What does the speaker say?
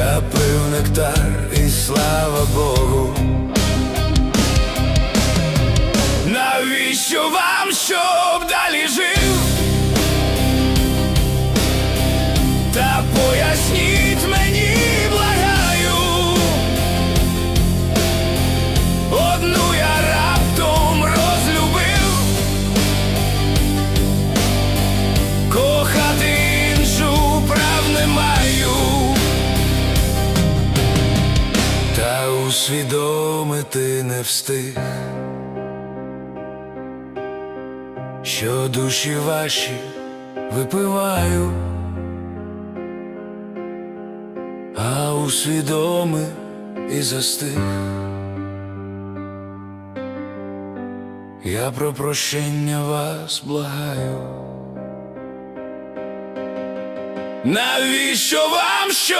Я пив нектар і слава Богу. Навіщо вам, щоб далі усвідомити не встиг. Що душі ваші випиваю, а усвідомив і застиг. Я про прощення вас благаю. Навіщо вам що?